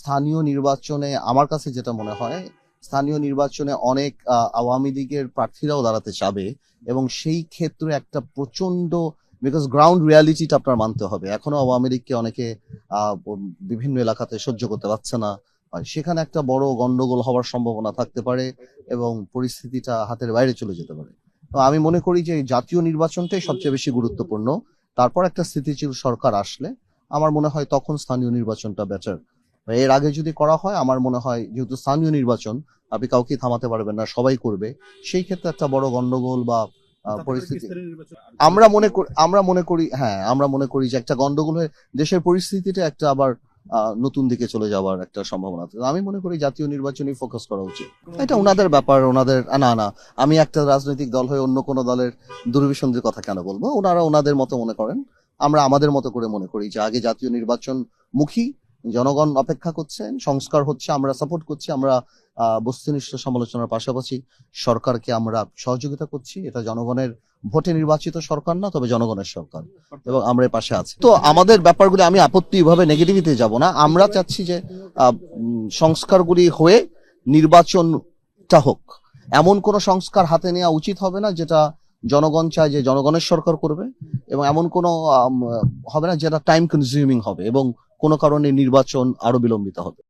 স্থানীয় নির্বাচনে আমার কাছে যেটা মনে হয়, স্থানীয় নির্বাচনে অনেক আওয়ামী লীগের প্রার্থীরাও দাঁড়াতে চাবে এবং সেই ক্ষেত্রে একটা প্রচণ্ড বিকজ গ্রাউন্ড রিয়ালিটিটা আপনার মানতে হবে। এখনও আওয়ামী লীগকে অনেকে বিভিন্ন এলাকাতে সহ্য করতে পারছে না। সেখানে একটা বড় গন্ডগোল হওয়ার সম্ভাবনা থাকতে পারে এবং পরিস্থিতিটা হাতের বাইরে চলে যেতে পারে। তো আমি মনে করি যে জাতীয় নির্বাচনটাই সবচেয়ে বেশি গুরুত্বপূর্ণ। তারপর একটা স্থিতিশীল সরকার আসলে, আমার মনে হয় তখন স্থানীয় নির্বাচনটা বেটার এর আগে যদি করা হয় আমার মনে হয় যেহেতু স্থানীয় নির্বাচন আপনি কাউকে থামাতে পারবেন না সবাই করবে। সেই ক্ষেত্রে একটা বড় গন্ডগোল বা পরিস্থিতি আমরা মনে করি আমরা মনে করি হ্যাঁ আমরা মনে করি যে একটা গন্ডগোল হয়ে দেশের পরিস্থিতিটা একটা আবার নতুন দিকে চলে যাওয়ার একটা সম্ভাবনা আছে। আমি মনে করি জাতীয় নির্বাচনই ফোকাস করা উচিত। এটা ওনাদের ব্যাপার ওনাদের না না আমি একটা রাজনৈতিক দল হয়ে অন্য কোনো দলের দুর্বিসন্ধির কথা কেন বলব? ওনারা ওনাদের মতো মনে করেন। আমরা আমাদের মতো করে মনে করি যে আগে জাতীয় নির্বাচন মুখী জনগণ অপেক্ষা করছেন, সংস্কার হচ্ছে, আমরা সাপোর্ট করছি, আমরা বস্তুনিষ্ঠ সমালোচনার পাশাপাশি সরকারকে আমরা সহযোগিতা করছি। এটা জনগণের ভোটে নির্বাচিত সরকার না, তবে জনগণের সরকার এবং আমরা এর পাশে আছি। তো আমাদের ব্যাপারগুলি আমি আপত্তি ভাবে নেগেটিভিতে যাব না। আমরা চাচ্ছি যে সংস্কারগুলি হয়ে নির্বাচনটা হোক। এমন কোন সংস্কার হাতে নেওয়া উচিত হবে না, যেটা জনগণ চায় যে জনগণের সরকার করবে এবং এমন কোনো হবে না যেটা টাইম কনজিউমিং হবে এবং কোনো কারণে নির্বাচন আরও বিলম্বিত হবে।